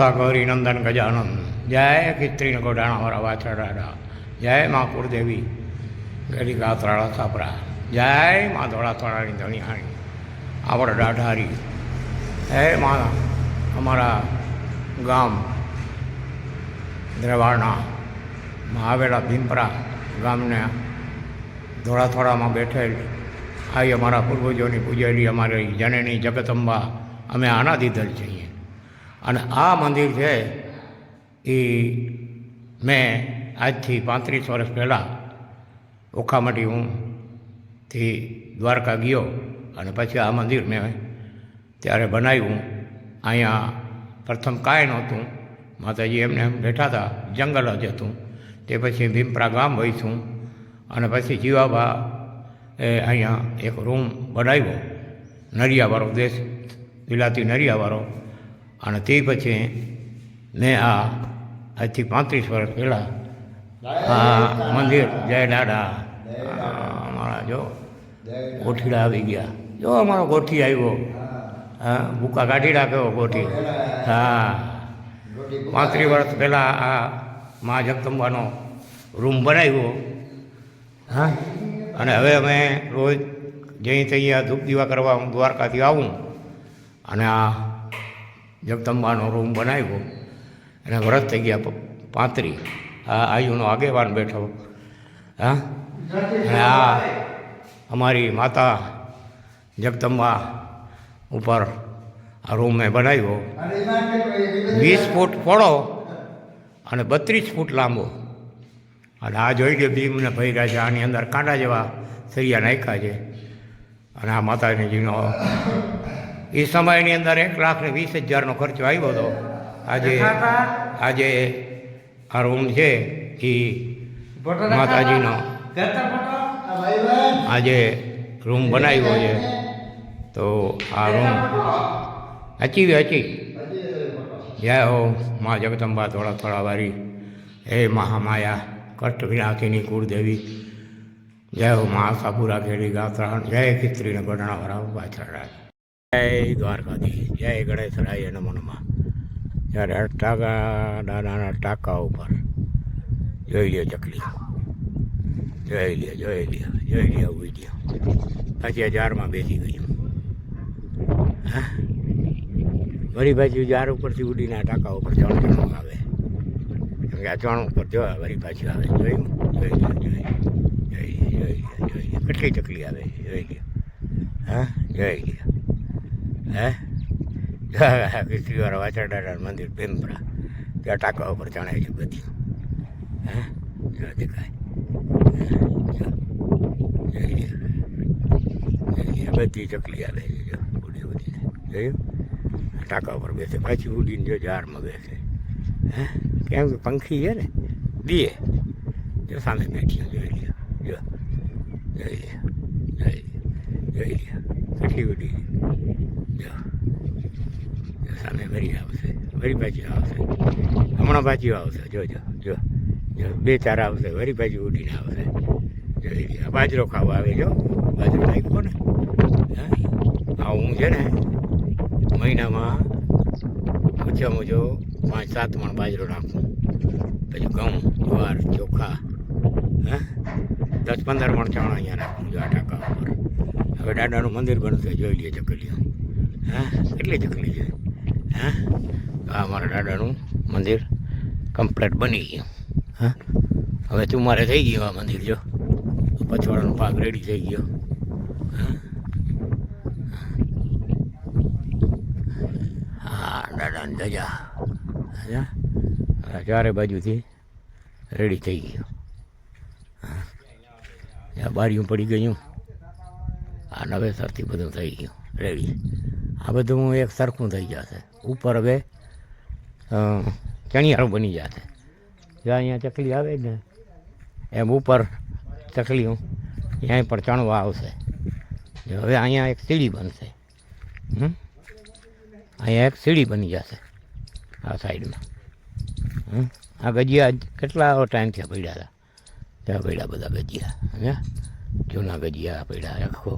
માતા ગૌરી નંદન ગજાનંદ જય કિત્રીન ગોડાણાવાળા વાછરડાડા જય મા કુળદેવી, ગરી ગાતરાળા સાપરા જય મા ધોળાથોળાની હાણી આવડ દાઢારી, હે મા અમારા ગામ દ્રવાડના માં આવેલા ભીમપરા ગામને ધોળાથોડામાં બેઠેલ આવી અમારા પૂર્વજોની પૂજેલી અમારી જનની જગતંબા, અમે આનાદિદલ છીએ. અને આ મંદિર છે એ મેં આજથી પાંત્રીસ વર્ષ પહેલાં ઓખામટી હું થી દ્વારકા ગયો અને પછી આ મંદિર મેં ત્યારે બનાવ્યું. અહીંયા પ્રથમ કાંઈ નહોતું. માતાજી એમને એમ બેઠા હતા, જંગલ જ હતું. તે પછી ભીમપરા ગામ વહીશું અને પછી જીવાબા એ અહીંયા એક રૂમ બનાવ્યો. નરિયાવાળો દેશ વિલાતી નરિયાવાળો. અને તે પછી મેં આ આજથી પાંત્રીસ વર્ષ પહેલાં આ મંદિર જય દાદા અમારા જો ગોઠીડા આવી ગયા. જો અમારો ગોઠી આવ્યો. હા, ભૂકા કાઢી રાખ્યો ગોઠી. હા. પાંત્રીસ વર્ષ પહેલાં આ મા જગદંબાનો રૂમ બનાવ્યો. હા. અને હવે અમે રોજ જઈ ત્યાં ધૂપ દીવા કરવા હું દ્વારકાથી આવું. અને આ જગદંબાનો રૂમ બનાવ્યો, અને વ્રત થઈ ગયા પાંત્રી. આ આયુનો આગેવાન બેઠો. હા? અને આ અમારી માતા જગદંબા ઉપર આ રૂમ મેં બનાવ્યો. વીસ ફૂટ પહોળો અને બત્રીસ ફૂટ લાંબો. અને આ જોઈ લે ભીમને ભર્યા છે, આની અંદર કાંટા જેવા સરિયા નાખ્યા છે. અને આ માતાજીનો એ સમયની અંદર એક લાખ ને વીસ હજારનો ખર્ચો આવ્યો હતો. આજે આજે આ રૂમ છે એ માતાજીનો. આજે રૂમ બનાવ્યો છે. તો આ રૂમ હચી હચી. જય હો મા જગદંબા થોડા થોડા વારી હે મહામાયા કષ્ટ વિનાશીની કુળદેવી. જય હો મા સાપુરા ખેડી ગાત્રાણ જય ખિસ્ત્રીને ગઢાણાવાળા પાછળ જય દ્વારકાધી જય ગણેશરાય નમો નમઃ. જ્યારે ટાકા નાના ટાંકા ઉપર, જોઈ લ્યો ચકલી. જોઈ લ્યો જોઈ લ્યો જોઈ લ્યો ઉઈ લ્યો પછી હજારમાં બેસી ગયું. હા? વરી પાછું જાર ઉપરથી ઉડીને આ ટાંકા ઉપર ચણ ચણું આવે. કેમ કે આ ચણ ઉપર જો વળી પાછું આવે. જોયું જોઈ લ્યો, જોઈ જોઈ જોઈ જોઈ કેટલી ચકલી આવે? જોઈ લ્યો. હા? જોઈ લ્યો. હે? કિસ્ત્રીવાળા વાછરડાના મંદિર ભીમપરા. ત્યાં ટાંકા ઉપર ચણાય છે બધી. હે? જો દેખાય. હે, જો. જોઈ લ્યો. જોઈ લ્યો. બધી ચકલી આવે છે જો. ઉડી ઉડીને. જોયું? ટાંકા ઉપર બેસે. પાછી ઉડીને જો ઝાડમાં બેસે. હે? કેમ કે પંખી છે ને? દીએ. જો સામે બેઠી જોઈ લ્યો જો. જોઈ લ્યો જોઈ લ્યો જોઈ લ્યો કેટલી ઉડી જો જો સામે વરી આવશે વરી પાછી આવશે હમણાં પાછી આવશે. જોજો જો જો. બે, ચાર આવશે. વરી પાછી ઉડીને આવશે. લ્યો બાજરો ખાવા આવે, જો. બાજરો નાખ્યો ને. હા. હું છે ને, મહિનામાં ઓછામાં ઓછો પાંચ, સાત મણ બાજરો નાખું. પછી ઘઉં, જુવાર, ચોખા, હે. દસ, પંદર મણ ચણા અહીંયા નાખું, જો, આ ટાંકા ઉપર. હવે દાદાનું મંદિર બનશે જોઈ લઈએ ચકલીઓ. હા? કેટલી ચકલી છે? હા? આ અમારા દાદાનું મંદિર કમ્પ્લેટ બની ગયું. હા? હવે ચુમારે થઈ ગયું આ મંદિર જો. પછવાડાનો ભાગ રેડી થઈ ગયો. હા? હા દાદાની ધજા. હા ચારે બાજુથી રેડી થઈ ગયું. બારીઓ પડી ગયું આ નવેસરથી બધું થઈ ગયું, રેડી. આ બધું એક સરખું થઈ જશે. ઉપર હવે ચણિયારું બની જશે. જ્યાં અહીંયા ચકલી આવે ને, એમ ઉપર ચકલીઓ ત્યાં પણ ચણવા આવશે. હવે અહીંયા એક સીડી બનશે. હમ? અહીંયા એક સીડી બની જશે, આ સાઈડમાં. આ ગજિયા કેટલા ટાઈમ થયા પડ્યા હતા ત્યાં પડ્યા બધા ગજિયા, હે? જૂના ગજિયા પડ્યા આખો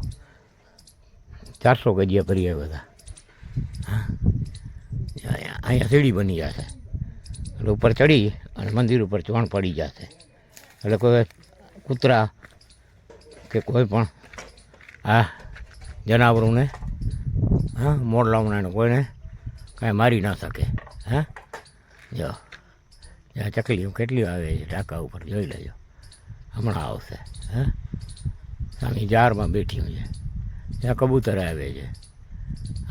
ચારસો ગજિયા ભરીએ બધા હા? અહીંયા સીડી બની જશે. એટલે ઉપર ચડી અને મંદિર ઉપર ચોણ પડી જશે. એટલે કોઈ કૂતરા કે કોઈ પણ આ જનાવરોને, હા મોડલાવણાને કોઈને કાંઈ મારી ના શકે. હા? જો. આ ચકલીઓ કેટલી આવે છે? ટાંકા ઉપર જોઈ લેજો. હમણાં આવશે. હા? સામે જારમાં બેઠી છે. ત્યાં કબૂતર આવે છે.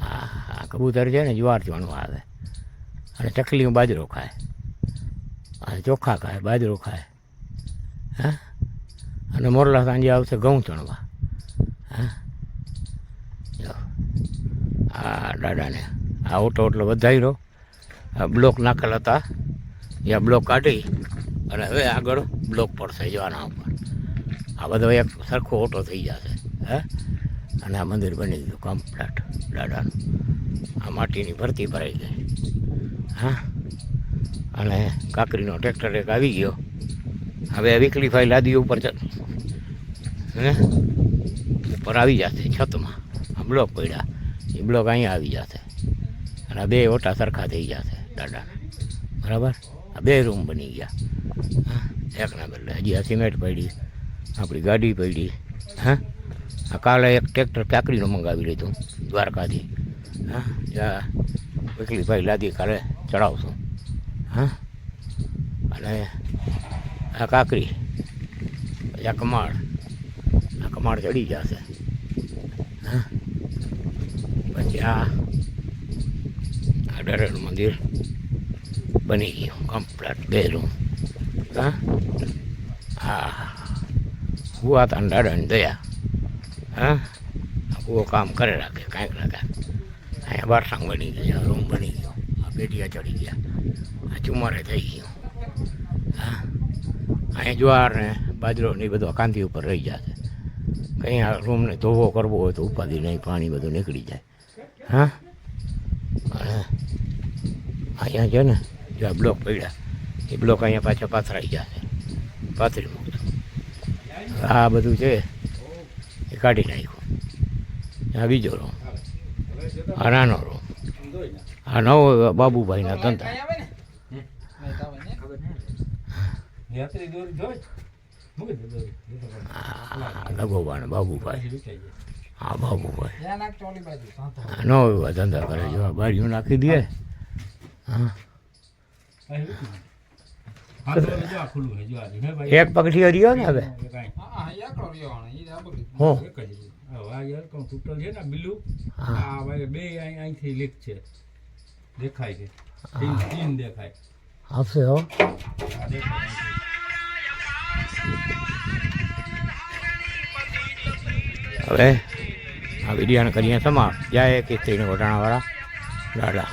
હા હા, કબૂતર છે ને જુવાર ચોણું આવે. અને ચકલીઓ બાજરો ખાય. અને ચોખા ખાય, બાજરો ખાય. હા? અને મોરલા સાંજે આવશે ઘઉં ચણવા. હા? આ દાદાને આ ઓટો એટલો વધાર્યો. આ બ્લોક નાખેલ હતા. એ બ્લોક કાઢી અને હવે આગળ બ્લોક પડશે જવાના ઉપર. આ બધો એક સરખો ઓટો થઈ જશે. હે? અને આ મંદિર બની ગયું કમ્પ્લેટ દાદાનું આ માટીની ભરતી ભરાઈ ગઈ. હા. અને કાકરીનો ટ્રેક્ટર એક આવી ગયો. હવે વીકલી ફાઈ લાદી ઉપર હે? ઉપર આવી જશે છતમાં. આ બ્લોક પડ્યા. એ બ્લોક અહીંયા આવી જશે. અને આ બે ઓટા સરખા થઈ જશે દાદાના બરાબર? આ બે રૂમ બની ગયા. હા. એકના બદલે. હજી આ સિમેન્ટ પડી. આપણી ગાડી પડી. હા? આ કાલે એક ટ્રેક્ટર કાકરીનું મંગાવી લીધું, દ્વારકાથી. હા વીકલી ભાઈ લાદી કાલે ચડાવશું. હા, અને આ પછી આ કમાડ આ કમાડ ચડી જશે. હા, પછી આ ડરેલું મંદિર બની ગયું કમ્પ્લેટ રૂમ હા હા, હું. આ દાદાની દયા. હા? કૂવો કામ કરે રાખે કાંઈક રાખે અહીંયા બારસાંગ બની ગયા, રૂમ બની ગયો. આ પેટીયા ચડી ગયા. આ ચુમારે થઈ ગયું. હા? અહીંયા જ્વાર ને બાજરો ને એ બધું કાંતિ ઉપર રહી જશે કંઈ આ રૂમને ધોવો કરવો હોય તો ઉપાધિ નહીં, પાણી બધું નીકળી જાય. હા? અને અહીંયા છે ને, જો આ બ્લોક પડ્યા. એ બ્લોક અહીંયા પાછા પાથરાઈ જશે પાથરી મૂકજો આ બધું છે એ કાઢી નાખ્યું. આ બીજો રૂમ. આ નાનો રૂમ. આ નવો બાબુભાઈના ધંધા. ને બાબુભાઈ. હા બાબુભાઈ. નવો એવા ધંધા કરે જો આ બારીઓ નાખી દે. હા. છે એક પગથી હરિયો ને હવે. હા, એક જ છે. તૂટલ ને બિલ્લુ હા. આ ભાઈ બે અહીં અહીંથી લીક છે દેખાય છે તીન તીન દેખાય હો હવે આ વિડીયાને કરીએ સમાપ્ત જાય કે સ્ત્રીને ઘોટાણાવાળા દાદા